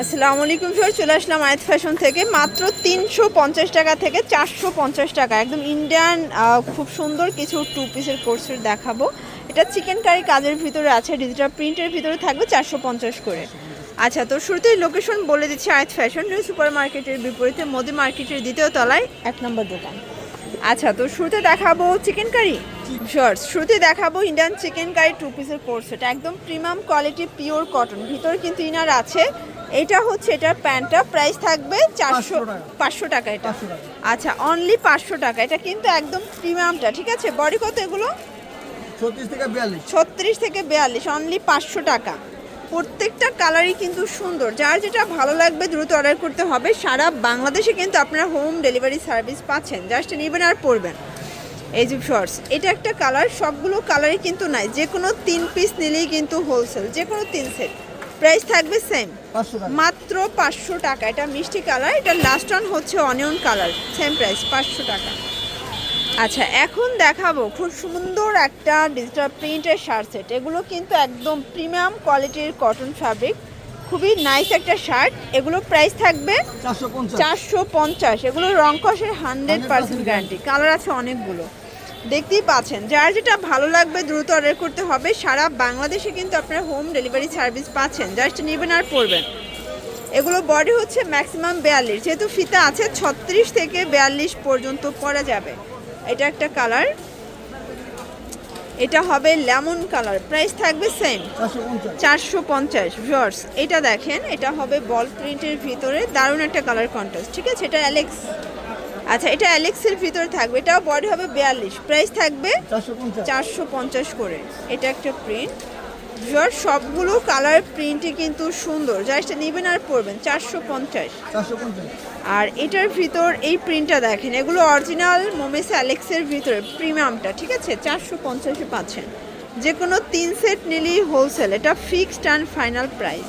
আসসালামু আলাইকুম স্যার চলে আসলাম আয়াত ফ্যাশন থেকে। মাত্র তিনশো পঞ্চাশ টাকা থেকে চারশো পঞ্চাশ টাকা। একদম ইন্ডিয়ান খুব সুন্দর কিছু টু পিসের কোর্সের দেখাবো। এটা চিকেন কারি কাজের ভিতরে আছে ডিজিটাল প্রিন্টের ভিতরে থাকবে চারশো পঞ্চাশ করে। আচ্ছা তো শুরুতেই লোকেশন বলে দিচ্ছি আয়াত ফ্যাশন সুপার মার্কেটের বিপরীতে মোদি মার্কেটের দ্বিতীয় তলায় এক নম্বর দোকান। আচ্ছা তো শুরুতে দেখাবো চিকেন কারি শর্টস শুরুতে দেখাবো ইন্ডিয়ান চিকেন কারি টু পিসের কোর্স এটা একদম প্রিমিয়াম কোয়ালিটি পিওর কটন ভিতরে কিন্তু ইনার আছে। এটা হচ্ছে এটার প্যান্টটা প্রাইস থাকবে চারশো পাঁচশো টাকা। এটা। আচ্ছা অনলি পাঁচশো টাকা। এটা কিন্তু একদম প্রিমিয়ামটা ঠিক আছে বডি কত এগুলো? ছত্রিশ থেকে বিয়াল্লিশ। অনলি পাঁচশো টাকা। প্রত্যেকটা কালারই কিন্তু সুন্দর। যার যেটা ভালো লাগবে দ্রুত অর্ডার করতে হবে। সারা বাংলাদেশে কিন্তু আপনারা হোম ডেলিভারি সার্ভিস পাচ্ছেন। জাস্ট নেবেন আর পড়বেন এই যে শর্টস এটা একটা কালার সবগুলো কালারই কিন্তু নাই। যে কোনো তিন পিস নিলেই কিন্তু হোলসেল যে কোনো তিন সেট প্রাইস থাকবে সেম মাত্র পাঁচশো টাকা। এটা মিষ্টি কালার এটা লাস্ট অন হচ্ছে অনিয়ন কালার সেম প্রাইস পাঁচশো টাকা। আচ্ছা এখন দেখাবো খুব সুন্দর একটা ডিজিটাল প্রিন্টের শার্ট সেট এগুলো কিন্তু একদম প্রিমিয়াম কোয়ালিটির কটন ফ্যাব্রিক খুবই নাইস একটা শার্ট এগুলোর প্রাইস থাকবে চারশো পঞ্চাশ। এগুলো রং কষের হান্ড্রেড পার্সেন্ট গ্যারান্টি কালার আছে অনেকগুলো। দেখতেই পাচ্ছেন যার যেটা ভালো লাগবে দ্রুত অর্ডার করতে হবে। সারা বাংলাদেশে কিন্তু আপনারা হোম ডেলিভারি সার্ভিস পাচ্ছেন। জাস্ট নেবেন আর পড়বেন এগুলো বডি হচ্ছে ম্যাক্সিমাম বিয়াল্লিশ। যেহেতু ফিতা আছে ছত্রিশ থেকে বিয়াল্লিশ পর্যন্ত পরা যাবে। এটা একটা কালার এটা হবে লেমন কালার। প্রাইস থাকবে সেম চারশো পঞ্চাশ। ভিওর্স এটা দেখেন এটা হবে বল প্রিন্টের ভিতরে দারুণ একটা কালার কন্ট্রাস্ট ঠিক আছে? এটা অ্যালেক্স আচ্ছা এটা অ্যালেক্সের ভিতরে থাকবে। এটাও বডি হবে বিয়াল্লিশ। প্রাইস থাকবে চারশো চারশো পঞ্চাশ করে। এটা একটা প্রিন্ট ভিউয়ার্স সবগুলো কালার প্রিন্টই কিন্তু সুন্দর। জাস্ট নেবেন আর পরবেন চারশো পঞ্চাশ। আর এটার ভিতর এই প্রিন্টটা দেখেন এগুলো অরিজিনাল মোমেস অ্যালেক্সের ভিতরে প্রিমিয়ামটা ঠিক আছে? চারশো পঞ্চাশে পাচ্ছেন। যে কোনো তিন সেট নিলেই হোলসেল এটা ফিক্সড অ্যান্ড ফাইনাল প্রাইস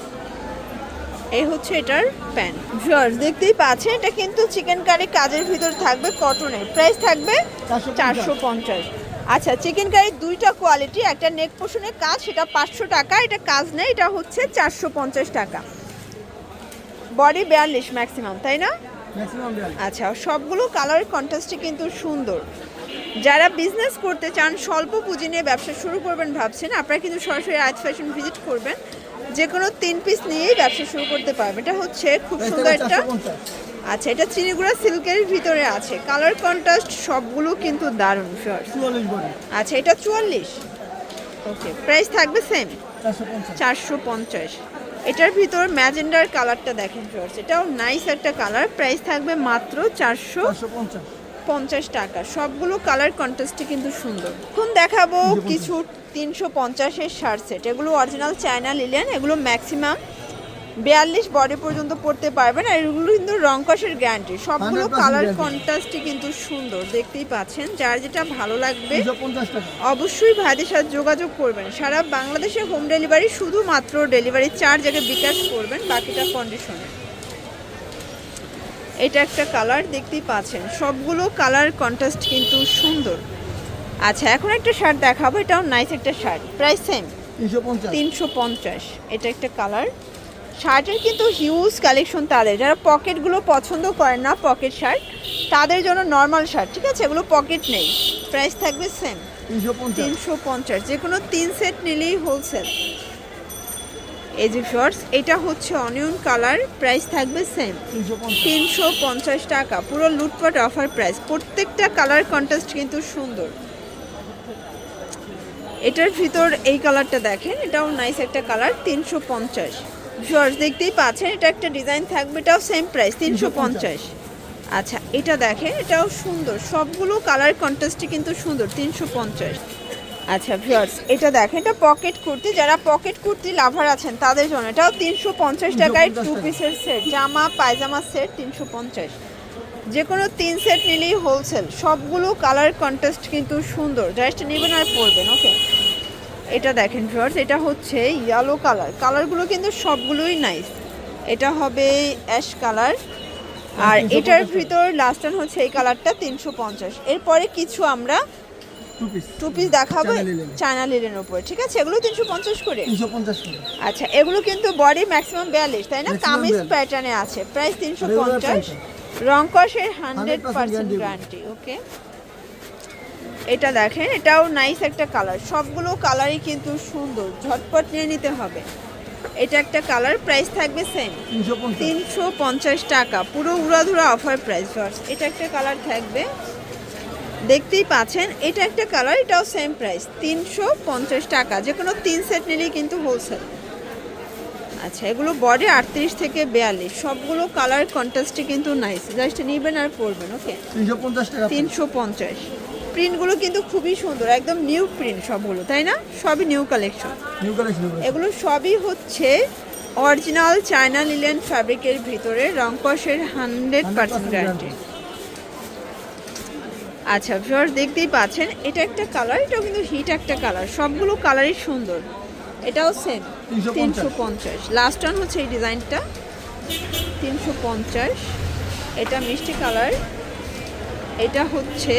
এই হচ্ছে এটার প্যান্ট ভিউয়ার্স দেখতেই পাচ্ছেন এটা কিন্তু চিকেন কারি কাজের ভিতর থাকবে কটনের প্রাইস থাকবে চারশো পঞ্চাশ। আচ্ছা চিকেন কারির দুইটা কোয়ালিটি একটা নেক পোষণের কাজ সেটা পাঁচশো টাকা এটা কাজ নেই এটা হচ্ছে চারশো পঞ্চাশ টাকা। বডি বিয়াল্লিশ ম্যাক্সিমাম তাই না? আচ্ছা সবগুলো কালার কন্ট্রাস্টই কিন্তু সুন্দর। যারা বিজনেস করতে চান স্বল্প পুঁজি নিয়ে ব্যবসা শুরু করবেন ভাবছেন আপনারা কিন্তু সরাসরি আজ ফ্যাশন ভিজিট করবেন। যে কোনো তিন পিস নিয়েই ব্যবসা শুরু করতে পারবেন। এটা হচ্ছে খুব সুন্দর একটা আচ্ছা এটা চিনিগুড়া সিল্কের ভিতরে আছে। কালার কন্ট্রাস্ট সবগুলো কিন্তু দারুণ বডি আচ্ছা এটা চুয়াল্লিশ? ওকে প্রাইস থাকবে সেম চারশো পঞ্চাশ। এটার ভিতর ম্যাজেন্ডার কালারটা দেখেন ফিয়ার্স এটাও নাইস একটা কালার প্রাইস থাকবে মাত্র চারশো পঞ্চাশ। টাকা। সবগুলো কালার কন্ট্রাস্টই কিন্তু সুন্দর। এখন দেখাবো কিছু তিনশো পঞ্চাশের শার্ট সেট এগুলো অরিজিনাল চায়না লিলেন এগুলো ম্যাক্সিমাম বিয়াল্লিশ বডি পর্যন্ত পড়তে পারবেন আর এগুলো কিন্তু রং কষের গ্যারান্টি সবগুলো কালার। কন্ট্রাস্টই কিন্তু সুন্দর দেখতেই পাচ্ছেন। যার যেটা ভালো লাগবে অবশ্যই ভাইদের সাথে যোগাযোগ করবেন। সারা বাংলাদেশে হোম ডেলিভারি শুধুমাত্র ডেলিভারি চার্জ আগে বিকাশ করবেন বাকিটা কন্ডিশনে এটা একটা কালার দেখতেই পাচ্ছেন। সবগুলো কালার কন্ট্রাস্ট কিন্তু সুন্দর। আচ্ছা এখন একটা শার্ট দেখাবো। এটাও নাইস একটা শার্ট প্রাইস সেম তিনশো পঞ্চাশ। এটা একটা কালার শার্টের কিন্তু হিউজ কালেকশন তাদের। যারা পকেটগুলো পছন্দ করেন না পকেট শার্ট তাদের জন্য নর্মাল শার্ট ঠিক আছে? এগুলো পকেট নেই। প্রাইস থাকবে সেম তিনশো পঞ্চাশ। যে কোনো তিন সেট নিলেই হোলসেল এই যে শর্টস এটা হচ্ছে অনিয়ন কালার প্রাইস থাকবে সেম তিনশো পঞ্চাশ। তিনশো পঞ্চাশ টাকা। পুরো লুটপাট অফার প্রাইস প্রত্যেকটা কালার কন্ট্রাস্ট কিন্তু সুন্দর। এটার ভিতর এই কালারটা দেখেন এটাও নাইস একটা কালার তিনশো পঞ্চাশ। শর্টস দেখতেই পাচ্ছেন এটা একটা ডিজাইন থাকবে এটাও সেম প্রাইস তিনশো পঞ্চাশ। আচ্ছা এটা দেখেন এটাও সুন্দর সবগুলো কালার কন্ট্রাস্টই কিন্তু সুন্দর তিনশো পঞ্চাশ। আচ্ছা ভিউয়ার্স এটা দেখেন এটা পকেট কুর্তি যারা পকেট কুর্তি লাভার আছেন তাদের জন্য এটাও তিনশো পঞ্চাশ টাকায় 350 টু পিসের সেট জামা পায়জামা সেট তিনশো পঞ্চাশ। যে কোনো তিন সেট নিলেই হোলসেল সবগুলো কালার কন্ট্রাস্ট কিন্তু সুন্দর জাস্ট নেবেন আর পরবেন ওকে এটা দেখেন ভিউয়ার্স এটা হচ্ছে ইয়েলো কালার কালারগুলো কিন্তু সবগুলোই নাইস এটা হবে অ্যাশ কালার আর এটার ভিতর লাস্ট হচ্ছে এই কালারটা তিনশো পঞ্চাশ। এরপরে কিছু আমরা টু পিস টু পিস দেখাবো চায়না লিলেন। উপরে ঠিক আছে? এগুলো তিনশো পঞ্চাশ করে। আচ্ছা এগুলো কিন্তু বডি ম্যাক্সিমাম বিয়াল্লিশ তাই না? কামিজ প্যাটার্নে আছে। প্রাইস তিনশো পঞ্চাশ। রং কষের হান্ড্রেড 100% পার্সেন্ট। গ্যারান্টি ওকে এটা দেখেন এটাও নাইস একটা কালার সবগুলো কালারই কিন্তু সুন্দর ঝটপট নিয়ে নিতে হবে। এটা একটা কালার প্রাইস থাকবে সেম তিনশো পঞ্চাশ। টাকা পুরো উড়াধুরা অফার প্রাইস এটা একটা কালার থাকবে। দেখতেই পাচ্ছেন এটা একটা কালার এটাও সেম প্রাইস তিনশো পঞ্চাশ টাকা যে কোনো তিন সেট নিলেই কিন্তু হোলসেল আচ্ছা এগুলো বডি আটত্রিশ থেকে বিয়াল্লিশ সবগুলো কালার কন্ট্রাস্টে কিন্তু নাইস জাস্ট নিবেন আর পরবেন ওকে তিনশো পঞ্চাশ টাকা। তিনশো পঞ্চাশ। প্রিন্টগুলো কিন্তু খুবই সুন্দর একদম নিউ প্রিন্ট সবগুলো তাই না? সবই নিউ কালেকশন নিউ কালেকশন এগুলো সবই হচ্ছে অরিজিনাল চায়না লিলেন ফ্যাব্রিকের ভিতরে রং কষের হান্ড্রেড পার্সেন্ট গ্যারান্টি আচ্ছা ভিউয়ার্স দেখতেই পাচ্ছেন এটা একটা কালার এটাও কিন্তু হিট একটা কালার সবগুলো কালারই সুন্দর। এটাও সেম তিনশো পঞ্চাশ। লাস্ট ওয়ান হচ্ছে এই ডিজাইনটা তিনশো পঞ্চাশ। এটা মিষ্টি কালার এটা হচ্ছে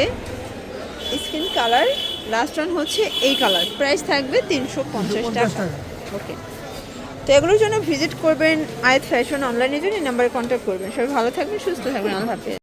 স্কিন কালার লাস্ট ওয়ান হচ্ছে এই কালার। প্রাইস থাকবে তিনশো পঞ্চাশ টাকা। ওকে তো এগুলোর জন্য ভিজিট করবেন আয়াত ফ্যাশন অনলাইনে জন্য এই নাম্বারে কন্ট্যাক্ট করবেন। সবাই ভালো থাকবেন সুস্থ থাকবেন আল্লাহ হাফেজ।